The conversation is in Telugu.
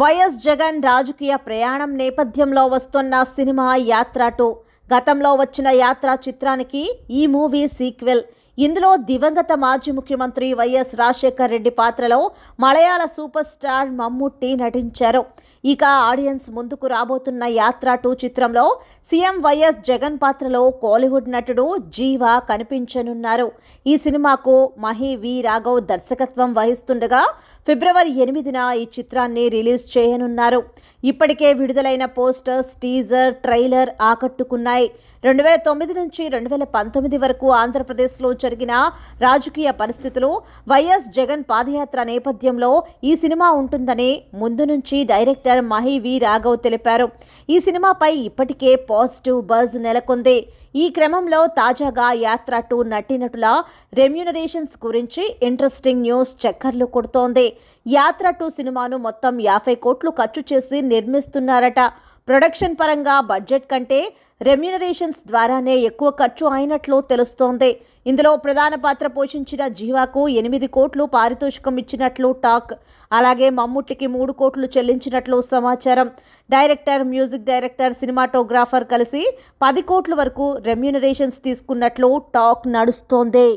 వైఎస్ జగన్ రాజకీయ ప్రయాణం నేపథ్యంలో వస్తున్న సినిమా యాత్ర టూ. గతంలో వచ్చిన యాత్ర చిత్రానికి ఈ మూవీ సీక్వెల్. ఇందులో దివంగత మాజీ ముఖ్యమంత్రి వైఎస్ రాజశేఖర్ రెడ్డి పాత్రలో మలయాళ సూపర్ స్టార్ మమ్ముట్టి నటించారు. ఇక ఆడియన్స్ ముందుకు రాబోతున్న యాత్ర టూ చిత్రంలో సీఎం వైఎస్ జగన్ పాత్రలో కోలీవుడ్ నటుడు జీవా కనిపించనున్నారు. ఈ సినిమాకు మహి వి రాఘవ్ దర్శకత్వం వహిస్తుండగా ఫిబ్రవరి ఎనిమిదిన ఈ చిత్రాన్ని రిలీజ్ చేయనున్నారు. ఇప్పటికే విడుదలైన పోస్టర్స్ టీజర్ ట్రైలర్ ఆకట్టుకున్నాయి. రెండు వేల తొమ్మిది నుంచి రెండు వేల పంతొమ్మిది వరకు ఆంధ్రప్రదేశ్లో జరిగిన రాజకీయ పరిస్థితులు వైఎస్ జగన్ పాదయాత్ర నేపథ్యంలో ఈ సినిమా ఉంటుందని ముందు నుంచి డైరెక్టర్ మహి వి రాఘవ్ తెలిపారు. ఈ సినిమాపై ఇప్పటికే పాజిటివ్ బజ్ నెలకొంది. ఈ క్రమంలో తాజాగా యాత్ర టూ నటీనటుల రెమ్యునరేషన్స్ గురించి ఇంట్రెస్టింగ్ న్యూస్ చక్కర్లు కొడుతోంది. యాత్ర టూ సినిమాను మొత్తం యాభై కోట్లు ఖర్చు చేసి నిర్మిస్తున్నారట. ప్రొడక్షన్ పరంగా బడ్జెట్ కంటే రెమ్యునరేషన్స్ ద్వారానే ఎక్కువ ఖర్చు అయినట్లు తెలుస్తోంది. ఇందులో ప్రధాన పాత్ర పోషించిన జీవాకు ఎనిమిది కోట్లు పారితోషికం ఇచ్చినట్లు టాక్. అలాగే మమ్ముట్టికి మూడు కోట్లు చెల్లించినట్లు సమాచారం. డైరెక్టర్ మ్యూజిక్ డైరెక్టర్ సినిమాటోగ్రాఫర్ కలిసి పది కోట్ల వరకు రెమ్యునరేషన్స్ తీసుకున్నట్లు టాక్ నడుస్తోంది.